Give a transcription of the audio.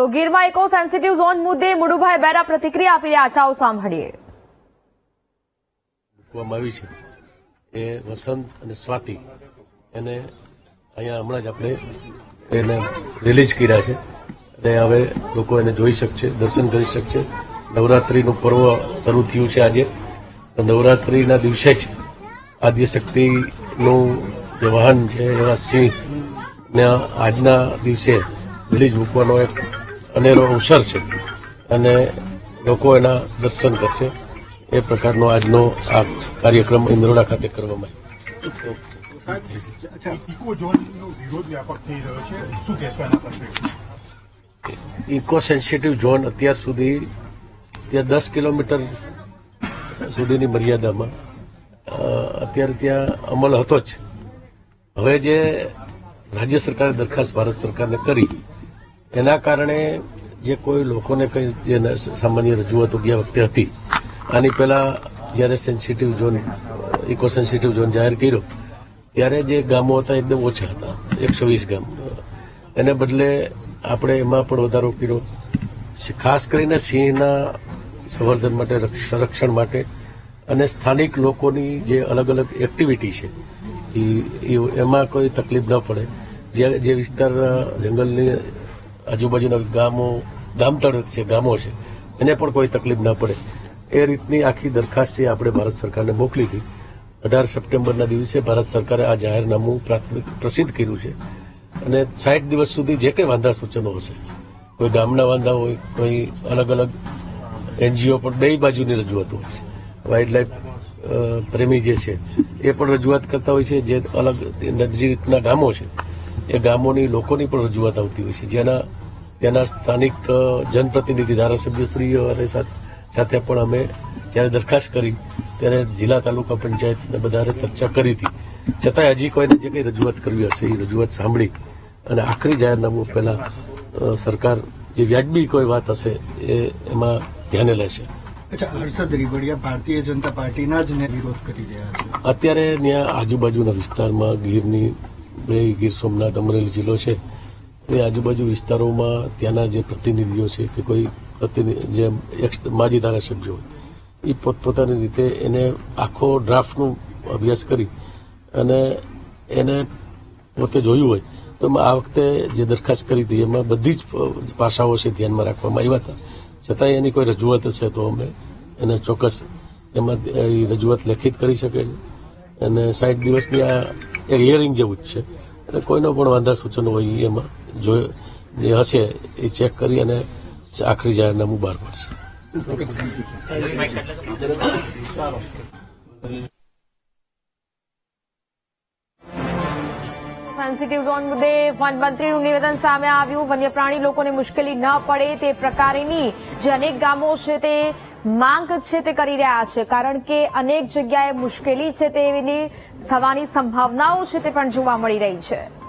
તો ગીરમાં eco sensitive zone મુદ્દે મુડુભાઈ બેરા પ્રતિક્રિયા આપી રહ્યા છે. સાંભળીએ. મૂકવામાં આવી છે. એ વસંત અને સ્વાતિ એને અહીંયા હમણાં જ આપણે એને રિલીઝ કર્યા છે. અને હવે લોકો એને જોઈ શકશે, દર્શન કરી શકશે. નવરાત્રીનું પર્વ શરૂ થયું છે આજે. નવરાત્રીના દિવસે જ આદ્યશક્તિનું જે વાહન છે એવા સિંહ ને આજના દિવસે રિલીઝ મૂકવાનો એક અનેરો અવસર છે. અને લોકો એના દર્શન કરશે. એ પ્રકારનો આજનો આ કાર્યક્રમ ઇન્દ્રોડા ખાતે કરવામાં એના ઇકો સેન્સિટિવ ઝોન અત્યાર સુધી ત્યાં દસ કિલોમીટર સુધીની મર્યાદામાં અત્યારે ત્યાં અમલ હતો જ. હવે જે રાજ્ય સરકારે દરખાસ્ત ભારત સરકારને કરી એના કારણે જે કોઈ લોકોને કંઈ જે સામાન્ય રજૂઆતો ગયા વખતે હતી, આની પહેલા જ્યારે sensitive zone eco sensitive zone જાહેર કર્યો, ત્યારે જે ગામો હતા એકદમ ઓછા હતા, એકસો વીસ ગામ. એને બદલે આપણે એમાં પણ વધારો કર્યો. ખાસ કરીને સિંહના સંવર્ધન માટે, રક્ષ- સંરક્ષણ માટે અને સ્થાનિક લોકોની જે અલગ અલગ એક્ટિવિટી છે એમાં કોઈ તકલીફ ન પડે. જે જે વિસ્તાર જંગલની આજુબાજુના ગામો ગામતળ છે, ગામો છે. એને પણ કોઈ તકલીફ ના પડે. એ રીતની આખી દરખાસ્ત છે આપણે ભારત સરકારને મોકલી હતી. અઢાર સપ્ટેમ્બરના દિવસે ભારત સરકારે આ જાહેરનામું પ્રાથમિક પ્રસિદ્ધ કર્યું છે. અને સાઠ દિવસ સુધી જે કંઈ વાંધા સૂચનો હશે, કોઈ ગામના વાંધા હોય, કોઈ અલગ અલગ એનજીઓ પણ બે બાજુની રજૂઆતો હોય છે. વાઇલ્ડ લાઈફ પ્રેમી જે છે, એ પણ રજૂઆત કરતા હોય છે જે અલગ નજીકના ગામો છે. એ ગામોની લોકોની પણ રજૂઆત આવતી હોય છે. જેના ત્યાંના સ્થાનિક જનપ્રતિનિધિ ધારાસભ્યશ્રીઓ સાથ- પણ અમે જ્યારે દરખાસ્ત કરી ત્યારે જિલ્લા તાલુકા પંચાયત બધાને ચર્ચા કરી હતી. છતાંય હજી કોઈને જે કંઈ રજૂઆત કરવી હશે એ રજૂઆત સાંભળી અને આખરી જાહેરનામું પહેલા સરકાર જે વ્યાજબી કોઈ વાત હશે એ એમાં ધ્યાને લેશે. અચ્છા હર્ષદ ભારતીય જનતા પાર્ટીના જ વિરોધ કરી રહ્યા છે. અત્યારે ત્યાં આજુબાજુના વિસ્તારમાં ગીરની બે ગીર સોમનાથ અમરેલી જિલ્લો છે. એ આજુબાજુ વિસ્તારોમાં ત્યાંના જે પ્રતિનિધિઓ છે કે કોઈ પ્રતિનિધિ જે એક્સ માજી ધારાસભ્યો હોય એ પોતપોતાની રીતે એને આખો ડ્રાફ્ટનું અભ્યાસ કરી અને એને પોતે જોયું હોય, તો એમાં આ વખતે જે દરખાસ્ત કરી હતી, એમાં બધી જ પાસાઓ છે ધ્યાનમાં રાખવામાં આવ્યા હતા. છતાંય એની કોઈ રજૂઆત હશે તો અમે એને ચોક્કસ એમાં રજૂઆત લેખિત કરી શકે છે. અને સાઠ દિવસની આ હિયરિંગ જેવું જ છે. એટલે કોઈનો પણ વાંધા સૂચનો હોય એમાં જો જે હશે એ ચેક કરી અને આખરી જાહેરનામું બહાર પડશે. સેન્સિટિવ ઝોન મુદ્દે વનમંત્રીનું નિવેદન સામે આવ્યું. વન્યપ્રાણી લોકોને મુશ્કેલી ન પડે તે પ્રકારની જે અનેક ગામો છે તે માંગ છે તે કરી રહ્યા છે. કારણ કે અનેક જગ્યાએ મુશ્કેલી છે તેની થવાની સંભાવનાઓ છે તે પણ જોવા મળી રહી છે.